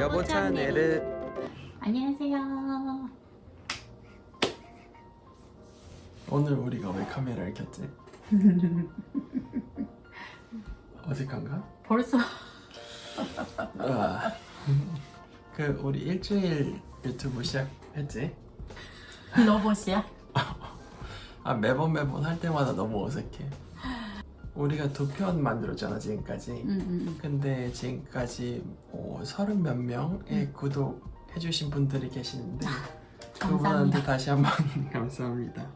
여보 차네르 안녕하세요. 오늘 우리가 왜 카메라를 켰지? 어색한가? 벌써 아, 그 우리 일주일 유튜브 시작했지? 로봇이야? 아 매번 매번 할 때마다 너무 어색해 우리가 두 편 만들었잖아 지금까지 응, 응, 응. 근데 지금까지 뭐 서른 몇 명의 구독해주신 분들이 계시는데 그분한테 감사합니다. 다시 한번 감사합니다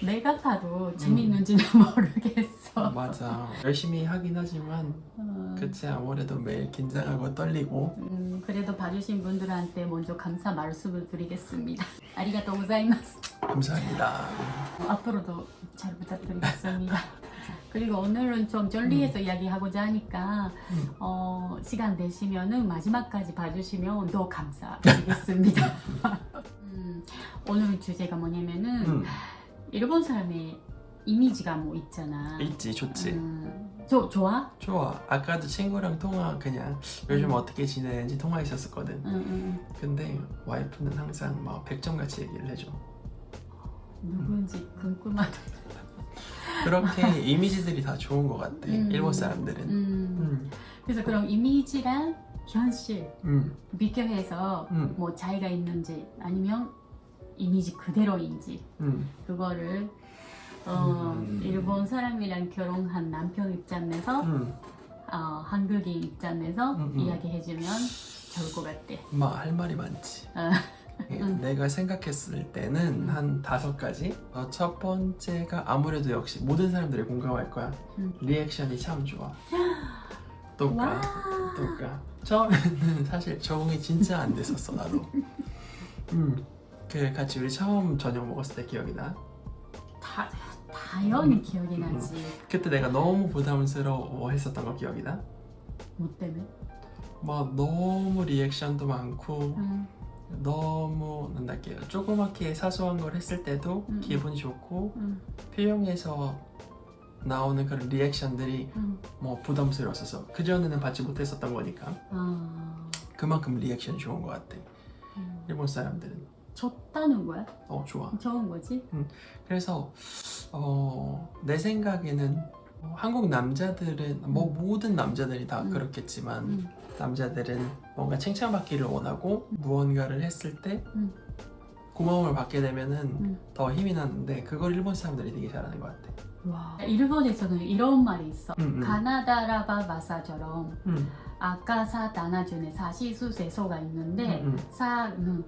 내가 봐도 재밌는지는 모르겠어. 맞아 열심히 하긴 하지만 어, 그치 아무래도 매일 긴장하고 떨리고 음, 그래도 봐주신 분들한테 먼저 감사 말씀을 드리겠습니다. 아리가또 고자이마스. 감사합니다 앞으로도 잘 부탁드리겠습니다. 그리고 오늘은 좀 전리해서 이야기하고자 하니까 음. 어, 시간 되시면은 마지막까지 봐주시면 더 감사드리겠습니다. 음, 오늘 주제가 뭐냐면은 음, 일본 사람의 이미지가 뭐 있잖아. 있지 좋지 음, 저 좋아? 좋아 아까도 친구랑 통화 그냥 요즘 음. 어떻게 지내는지 통화했었거든 응, 응, 근데 와이프는 항상 막 100점 같이 얘기를 해줘 응. 누군지 궁금하다. 그렇게 이미지들이 다 좋은 것 같아 음. 일본 사람들은 음, 음, 그래서 그런 이미지랑 현실 음, 비교해서 음, 뭐 차이가 있는지 아니면 이미지 그대로인지 음. 그거를 어, 음. 일본 사람이랑 결혼한 남편 입장에서 음. 어, 한국인 입장에서 음, 음. 이야기해주면 좋을 것 같아. 막할 말이 많지 어. 예, 음. 내가 생각했을 때는 한 다섯 가지 어, 첫 번째가 아무래도 역시 모든 사람들이 공감할 거야 음. 리액션이 참 좋아 와. 똑까 처음에는 사실 적응이 진짜 안 됐었어 나도 음 그 같이 우리 처음 저녁 먹었을 때 기억이 나 다, 당연히 기억이 나지. 그때 내가 너무 부담스러워 했었던 거 기억이 나? 뭐 때문에? 막 너무 리액션도 많고 음, 너무 난다게 조그맣게 사소한 걸 했을 때도 음. 기분이 좋고 음, 필용에서 나오는 그런 리액션들이 음. 뭐 부담스러웠어서 그 전에는 받지 못했었던 거니까 아, 그만큼 리액션이 좋은 것 같아 음. 일본 사람들은 졌다는 거야? 어 좋아 좋은 거지? 그래서 어, 내 생각에는 어, 한국 남자들은 뭐 모든 남자들이 다 음. 그렇겠지만 음, 남자들은 뭔가 칭찬받기를 원하고 무언가를 했을 때 음. 고마움을 받게 되면은 음. 더 힘이 나는데 그걸 일본 사람들이 되게 잘하는 것 같아. 와. 일본에서는 이런 말이 있어. 음, 음. 가나다라바 마사처럼 음, 아까사 다나준에 사시수 세소가 있는데 음, 음. 사는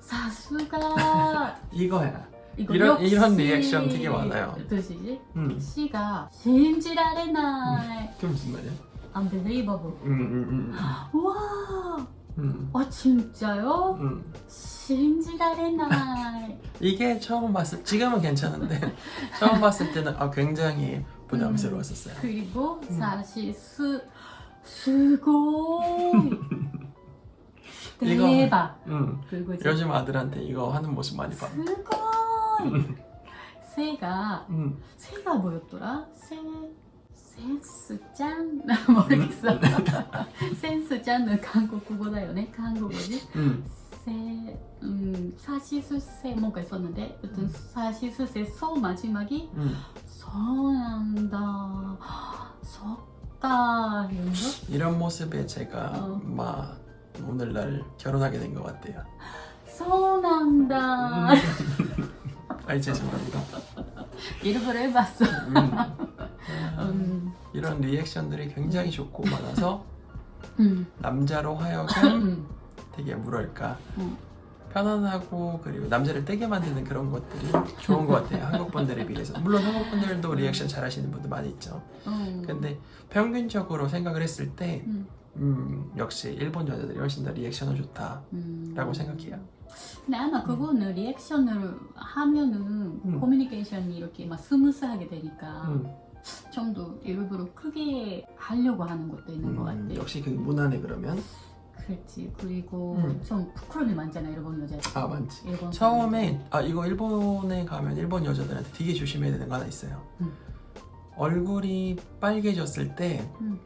사수가 이거야. 이거 이런- 역시 이런 리액션 되게 많아요. 뜻이지? 음. 시가 신지라레나이 그게 무슨 말이야? unbelievable 음, 음, 음, 와, 음, 아 진짜요? 음. 신지라레나이 이게 처음 봤을 지금은 괜찮은데 처음 봤을 때는 아, 굉장히 부담스러웠었어요. 그리고 음. 사실 수 수고이 이거- 대박 음. 요즘 아들한테 이거 하는 모습 많이 봐. 수고이 새가 음. 새가 뭐였더라? 새 센스짱? 나 모르겠어. 센스짱은 한국어다요ね 한국어지? 음. 새, 음, 사시수세 뭔가 있었는데 여튼 사시수세 소 마지막이 음. 서난다 석가 이런 거? 이런 모습에 제가 어. 막 오늘날 결혼하게 된 것 같아요. 서난다 아이 죄송합니다. 일부러 해봤어. 음. 음, 이런 리액션들이 굉장히 좋고 많아서 음, 남자로 하여금 음, 되게 뭐랄까 음. 편안하고 그리고 남자를 떼게 만드는 그런 것들이 좋은 것 같아요. 한국 분들에 비해서 물론 한국 분들도 리액션 잘하시는 분들 많이 있죠. 음. 근데 평균적으로 생각을 했을 때 음, 음, 역시 일본 여자들이 훨씬 더 리액션은 좋다라고 음. 생각해요. 근데 아마 그거는 리액션을 하면은 음. 커뮤니케이션이 이렇게 막 스무스하게 되니까 음, 좀 더 일부러 크게 하려고 하는 것도 있는 것 음, 같아요. 역시 그 문화네 그러면 그렇지. 그리고 음. 좀 부끄러움이 많잖아요 일본 여자들 아 많지. 일본 처음에 아 이거 일본에 가면 일본 여자들한테 되게 조심해야 되는 거 하나 있어요. 음. 얼굴이 빨개졌을 때 음.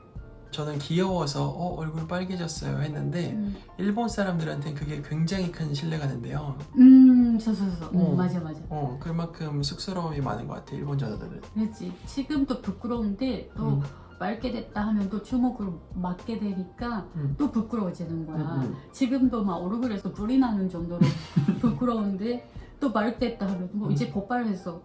저는 귀여워서 어 얼굴 빨개졌어요 했는데 음. 일본 사람들한테 그게 굉장히 큰 신뢰가 된대요. 음. 음, 저저저 어. 맞아 맞아 어, 그만큼 쑥스러움이 많은 것 같아, 일본 여자들은. 그렇지 지금도 부끄러운데 또 음. 맑게 됐다 하면 또 주먹으로 맞게 되니까 음. 또 부끄러워지는 거야 음, 음. 지금도 막 얼굴에서 불이 나는 정도로 부끄러운데 또 맑게 됐다 하면 뭐 이제 폭발해서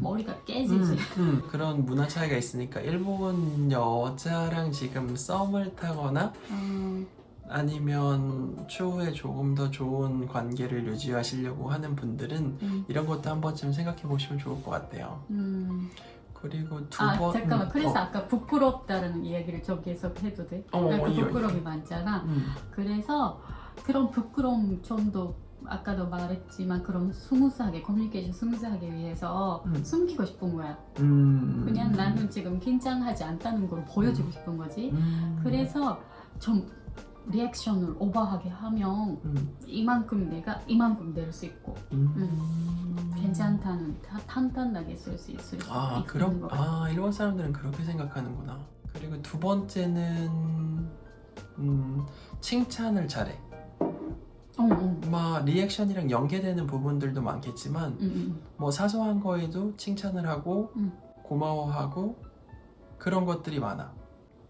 머리가 깨지지 음, 그런 문화 차이가 있으니까 일본 여자랑 지금 썸을 타거나 음, 아니면 추후에 조금 더 좋은 관계를 유지하시려고 하는 분들은 음, 이런 것도 한 번쯤 생각해 보시면 좋을 것 같아요. 음. 그리고 두 아 번. 잠깐만. 음, 그래서 어, 아까 부끄럽다는 이야기를 저기에서 해도 돼? 어, 어, 약간 이거, 부끄러움이 많잖아. 음, 그래서 그런 부끄러움 좀 더 아까도 말했지만 그런 스무스하게 커뮤니케이션 스무스하게 위해서 음. 숨기고 싶은 거야. 음. 그냥 나는 지금 긴장하지 않다는 걸 보여주고 싶은 거지. 음. 그래서 좀 리액션을 오버하게 하면 음, 이만큼 내가 이만큼 낼 수 있고 음. 괜찮다는 타- 탄탄하게 쓸 수 있을 수 아, 있는 그럼 거. 아 일본 사람들은 그렇게 생각하는구나. 그리고 두 번째는 음, 칭찬을 잘해. 어, 어. 막 리액션이랑 연계되는 부분들도 많겠지만 응, 응, 뭐 사소한 거에도 칭찬을 하고 음. 고마워하고 그런 것들이 많아.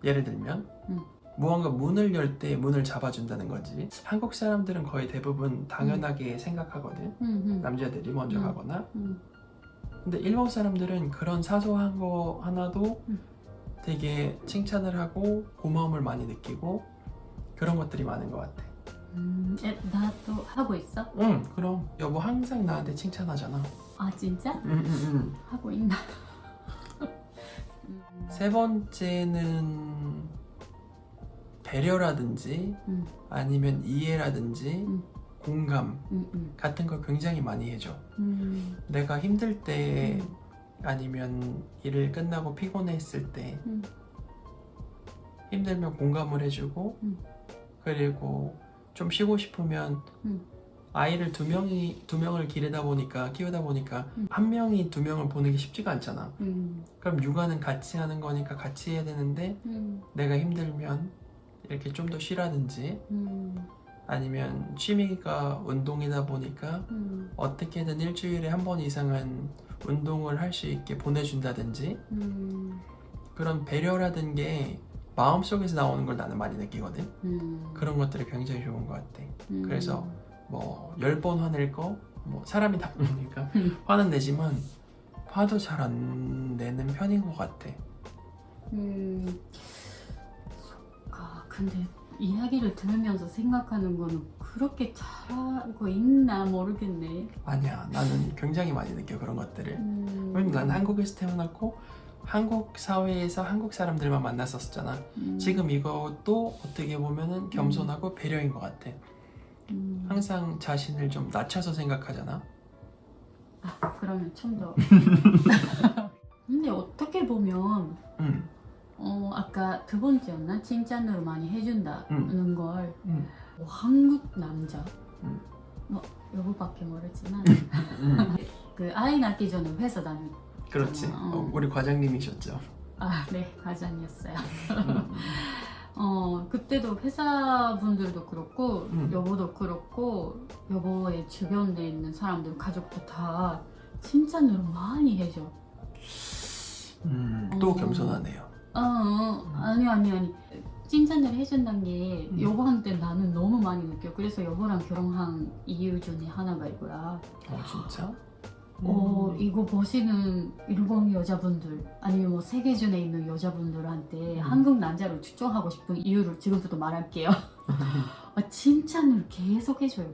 예를 들면 음. 무언가 문을 열 때 문을 잡아준다는 거지. 한국 사람들은 거의 대부분 당연하게 생각하거든. 응, 응, 남자들이 먼저 음. 가거나. 응. 근데 일본 사람들은 그런 사소한 거 하나도 음. 되게 칭찬을 하고 고마움을 많이 느끼고 그런 것들이 많은 것 같아. 음, 에, 나도 하고 있어? 응, 그럼 여보 항상 나한테 칭찬하잖아. 아 진짜? 응, 응, 응. 하고 있나? 음, 세 번째는 배려라든지 음. 아니면 이해라든지 음. 공감 응, 응. 같은 걸 굉장히 많이 해줘. 음, 내가 힘들 때 음. 아니면 일을 끝나고 피곤했을 때 음. 힘들면 공감을 해주고 음. 그리고 좀 쉬고 싶으면 음. 아이를 두 명이 두 명을 기르다 보니까 키우다 보니까 음. 한 명이 두 명을 보내기 쉽지가 않잖아. 음, 그럼 육아는 같이 하는 거니까 같이 해야 되는데 음, 내가 힘들면 이렇게 좀 더 쉬라든지 음, 아니면 취미가 운동이다 보니까 음, 어떻게든 일주일에 한 번 이상은 운동을 할 수 있게 보내준다든지 음, 그런 배려라든 게 마음속에서 나오는 걸 나는 많이 느끼거든. 음. 그런 것들이 굉장히 좋은 것 같아. 음. 그래서 뭐 열 번 화낼 거, 뭐 사람이 다 그러니까 음. 화는 내지만 화도 잘 안 내는 편인 것 같아. 음, 아, 근데 이야기를 들으면서 생각하는 거는 그렇게 잘하고 있나 모르겠네. 아니야, 나는 굉장히 많이 느껴 그런 것들을. 음, 왜냐면 난 한국에서 태어났고 한국 사회에서 한국 사람들만 만났었잖아. 음, 지금 이것도 어떻게 보면은 겸손하고 배려인 것 같아. 음. 항상 자신을 좀 낮춰서 생각하잖아. 아, 그러면 좀 더. 근데 어떻게 보면 응, 어 아까 두 번째였나 칭찬을 많이 해준다는 걸 응, 뭐 한국 남자 음. 뭐 여보밖에 모르지만 응. 그 아이 낳기 전에 회사 다니 그렇지. 어. 어, 우리 과장님이셨죠. 아네 과장이었어요. 음, 어 그때도 회사 분들도 그렇고 음. 여보도 그렇고 여보의 주변에 있는 사람들 가족도 다 칭찬을 많이 해줘. 음, 또 어. 겸손하네요. 어, 어 아니 아니 아니 칭찬을 해준다는 게 음. 여보한테 나는 너무 많이 느껴. 그래서 여보랑 결혼한 이유 중에 하나가 이거야. 어 진짜? 어, 음. 이거 보시는 일본 여자분들 아니면 뭐 세계 중에 있는 여자분들한테 음. 한국 남자를 추천하고 싶은 이유를 지금부터 말할게요. 아, 칭찬을 계속 해줘요.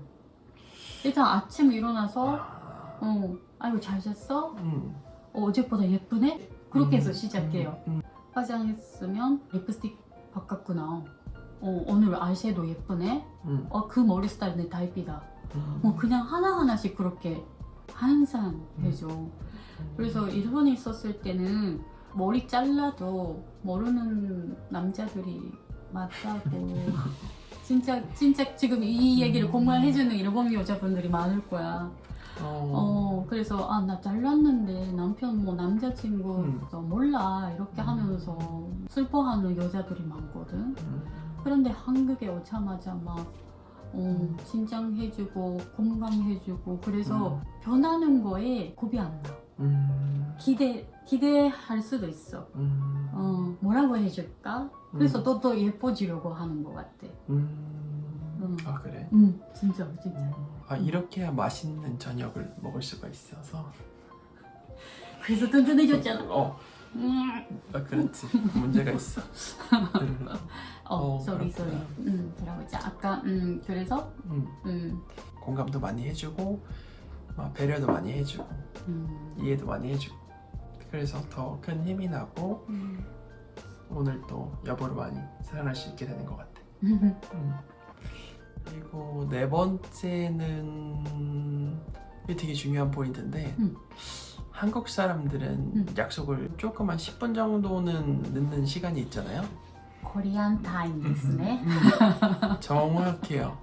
일단 아침 일어나서 아, 어, 아이고 잘 잤어? 음. 어, 어제보다 예쁘네? 그렇게 해서 음, 시작해요. 음, 화장했으면 립스틱 바꿨구나. 어, 오늘 아이섀도우 예쁘네? 음, 어, 그 머리 스타일 내 타입이다. 음. 뭐 그냥 하나하나씩 그렇게 항상 해줘. 그래서 일본에 있었을 때는 머리 잘라도 모르는 남자들이 맞다고 진짜 진짜 지금 이 얘기를 음. 공감해주는 일본 여자분들이 많을 거야. 어. 어 그래서 아 나 잘났는데 남편 뭐 남자친구 음. 어, 몰라 이렇게 음. 하면서 슬퍼하는 여자들이 많거든. 음. 그런데 한국에 오자마자 막 어, 음. 진정해주고 공감해주고 그래서 음. 변하는 거에 겁이 안 나. 음. 기대 기대할 수도 있어. 음. 어 뭐라고 해줄까? 그래서 음. 또더 예뻐지려고 하는 것 같아. 음. 음. 아 그래. 음 진짜 진짜. 음. 아 이렇게 맛있는 저녁을 먹을 수가 있어서. 그래서 든든해졌잖아. 어. 음. 아 그렇지. 문제가 있어. 음. 어, 어, 쏘리 쏘리. 그렇구나. 음, 들어보자. 아까 음, 그래서 음. 음, 공감도 많이 해주고 막 배려도 많이 해주고 음, 이해도 많이 해주고 그래서 더 큰 힘이 나고 음. 오늘 또 여보를 많이 사랑할 수 있게 되는 것 같아. 음. 음. 그리고 네 번째는 이게 되게 중요한 포인트인데 음. 한국 사람들은 음. 약속을 조금 한 10분 정도는 늦는 시간이 있잖아요. 코리안 타임 ですね. 음. 정확해요.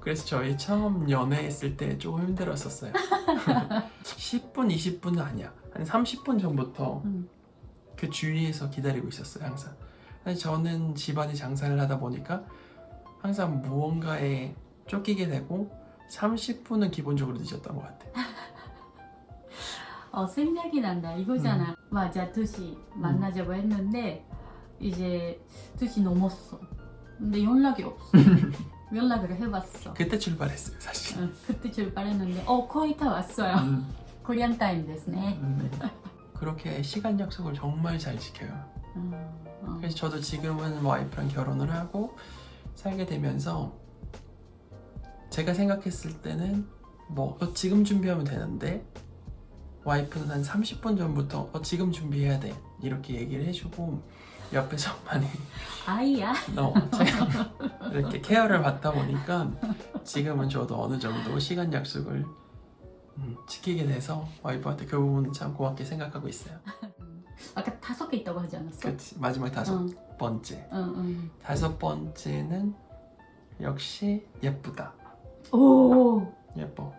그래서 저희 처음 연애했을 때 조금 힘들었었어요. 10분, 20분은 아니야. 한 30분 전부터 음. 그 주위에서 기다리고 있었어요, 항상. 아니, 저는 집안에 장사를 하다 보니까 항상 무언가에 쫓기게 되고 30분은 기본적으로 늦었던 것 같아요. 어, 생각이 난다. 이거잖아. 맞아, 2시 만나자고 했는데 이제 2시 넘었어. 근데 연락이 없어. 연락을 해봤어. 그때 출발했어요, 사실. 어, 그때 출발했는데 어 거의 다 왔어요. 음, 코리안 타임 ですね. 음. 그렇게 시간 약속을 정말 잘 지켜요. 어, 어. 그래서 저도 지금은 와이프랑 결혼을 하고 살게 되면서 제가 생각했을 때는 뭐 어, 지금 준비하면 되는데 와이프는 한 30분 전부터 어, 지금 준비해야 돼 이렇게 얘기를 해주고 옆에서 많이 아이야. 어, 제가 이렇게 케어를 받다 보니까 지금은 저도 어느 정도 시간 약속을 음, 지키게 돼서 와이프한테 그 부분은 참 고맙게 생각하고 있어요. 음. 아까 다섯 개 있다고 하지 않았어? 그치 마지막 다섯 응, 번째 응, 응. 다섯 번째는 역시 예쁘다. 오, 예뻐.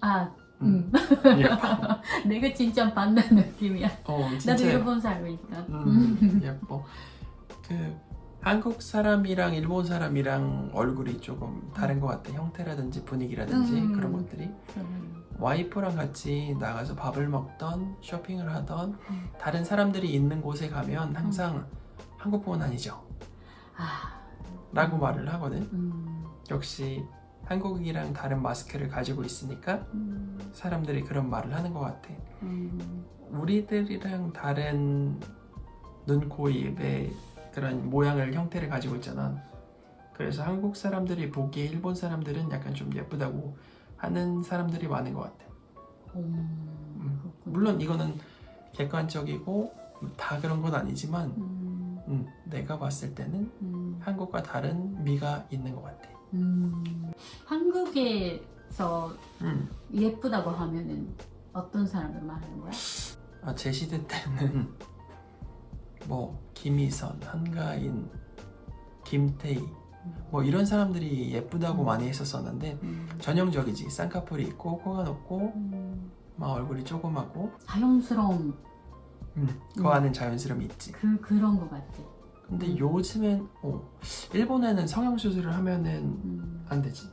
아, 음, 음. 예뻐. 내가 진짜 받는 느낌이야. 어, 진짜 나도 예뻐. 일본 살고니까. 음, 예뻐. 그 한국 사람이랑 일본 사람이랑 얼굴이 조금 다른 것 같아. 형태라든지 분위기라든지 음. 그런 것들이. 음. 와이프랑 같이 나가서 밥을 먹던 쇼핑을 하던 음. 다른 사람들이 있는 곳에 가면 항상 한국분은 아니죠. 아, 라고 말을 하거든. 음, 역시 한국이랑 다른 마스크를 가지고 있으니까 음, 사람들이 그런 말을 하는 것 같아. 음, 우리들이랑 다른 눈, 코, 입의 그런 모양을 형태를 가지고 있잖아. 그래서 한국 사람들이 보기에 일본 사람들은 약간 좀 예쁘다고 하는 사람들이 많은 것 같아. 음. 물론 이거는 객관적이고 다 그런 건 아니지만 음, 음, 내가 봤을 때는 음, 한국과 다른 미가 있는 것 같아. 음. 한국에서 음. 예쁘다고 하면은 어떤 사람을 말하는 거야? 아, 제 시대 때는 뭐 김희선, 한가인, 김태희 뭐 이런 사람들이 예쁘다고 음. 많이 했었었는데 음, 전형적이지 쌍꺼풀이 있고 코가 높고 음, 막 얼굴이 조그마고 자연스러움 음, 그 음. 안엔 자연스러움이 있지 그 그런 거 같아. 근데 음. 요즘엔 어, 일본에는 성형 수술을 하면은 음. 안 되지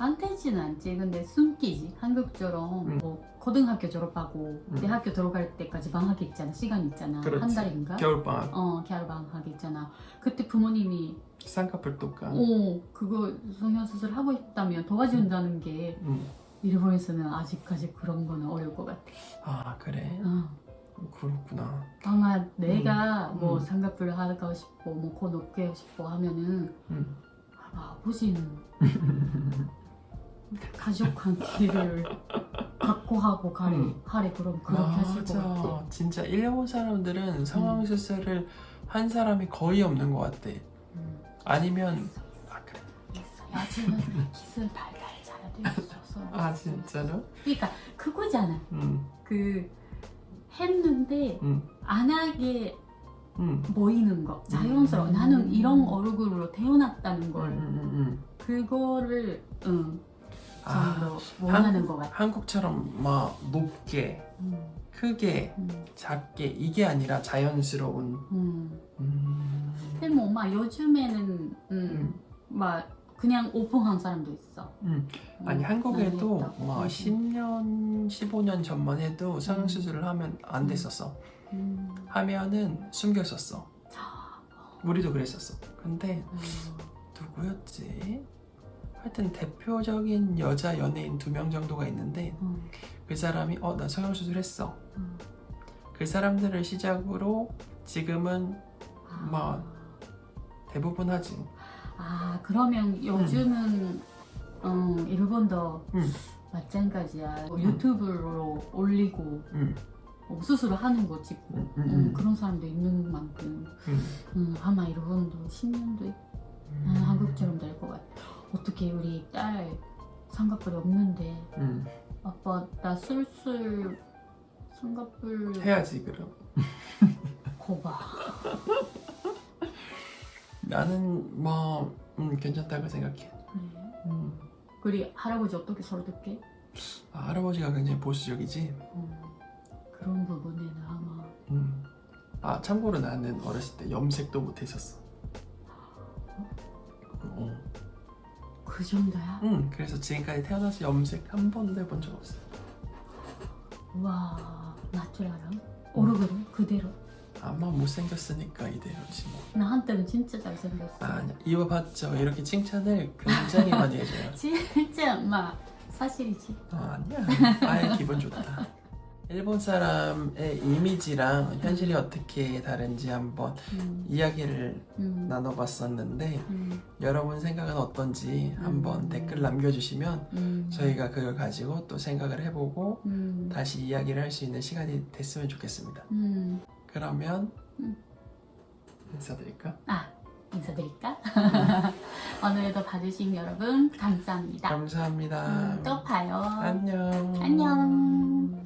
안 되지는 않지. 근데 숨기지. 한국처럼 음. 뭐 고등학교 졸업하고 음. 대학교 들어갈 때까지 방학 있잖아. 시간 있잖아. 그렇지. 한 달인가? 겨울방학 어, 겨울 방학 있잖아. 그때 부모님이 쌍꺼풀 똑까 어 그거 성형수술 하고 있다면 도와준다는 게 음. 일본에서는 아직까지 그런 거는 어려울 것 같아. 아 그래 어. 그렇구나 아마 내가 음. 뭐 음. 쌍꺼풀 하고 싶고 뭐코 높게 싶고 하면은 음. 아마 아버지는 가족 관계를 확고하고 가래 음. 하래 그럼 그렇게 하실 것 같아. 진짜 일본 사람들은 성형 수술을 한 사람이 거의 없는 것 같아 음. 아니면 아 그래 있어. 요즘은 기술 발달 잘돼 있어서. 아 진짜로? 그러니까 그거잖아. 음, 그 했는데 음, 안 하게 음. 보이는 거 자연스러워. 음. 나는 이런 얼굴로 태어났다는 음, 걸 음, 음, 그거를 응. 아, 정도 원하는 것 같아. 한국처럼 막 높게 음, 크게 음, 작게 이게 아니라 자연스러운. 음. 음, 근데 뭐 막 요즘에는 음, 음, 막 그냥 오픈한 사람도 있어. 음. 아니 음, 한국에도 나는 뭐 음, 10년 15년 전만 해도 성형 수술을 하면 안 됐었어. 음, 하면은 숨겼었어. 우리도 그랬었어. 근데 음, 누구였지? 하여튼 대표적인 여자 연예인 두 명 정도가 있는데 음, 그 사람이 어 나 성형 수술 했어 음. 그 사람들을 시작으로 지금은 아. 막 대부분 하지 아 그러면 요즘은 음, 일본도 음. 마찬가지야. 뭐 음. 유튜브로 올리고 음, 뭐 수술을 하는 거 찍고 음, 음, 음, 음. 그런 사람도 있는 만큼 음. 음, 아마 일본도 10년도 있고 음. 한국처럼 될 것 같아. 어떻게 우리 딸 삼각뿔이 없는데 음. 아빠 나 술술 삼각뿔 해야지 그럼 거봐. 나는 뭐 음, 괜찮다고 생각해 그래. 음. 그리 할아버지 어떻게 설득해? 아, 할아버지가 굉장히 보수적이지 음, 그런 부분에는 아마 음. 아 참고로 나는 어렸을 때 염색도 못했었어 어. 그 정도야? 응 그래서 지금까지 태어나서 염색 한 번도 해본 적 없어 와 나트라랑 오르그로 그대로. 아마 못생겼으니까 이대로지 뭐 나 한때는 진짜 잘생겼어. 아, 아니야. 이어봤죠. 이렇게 칭찬을 굉장히 많이 해줘요. 진짜 막 사실이지. 아, 아니야. 아예 기분 좋다 일본 사람의 이미지랑 현실이 어떻게 다른지 한번 음, 이야기를 음, 나눠봤었는데 음, 여러분 생각은 어떤지 한번 음. 댓글 남겨주시면 음, 저희가 그걸 가지고 또 생각을 해보고 음, 다시 이야기를 할 수 있는 시간이 됐으면 좋겠습니다. 음. 그러면 음. 인사드릴까? 아 인사드릴까? 오늘도 봐주신 여러분 감사합니다. 감사합니다. 음, 또 봐요. 안녕. 안녕.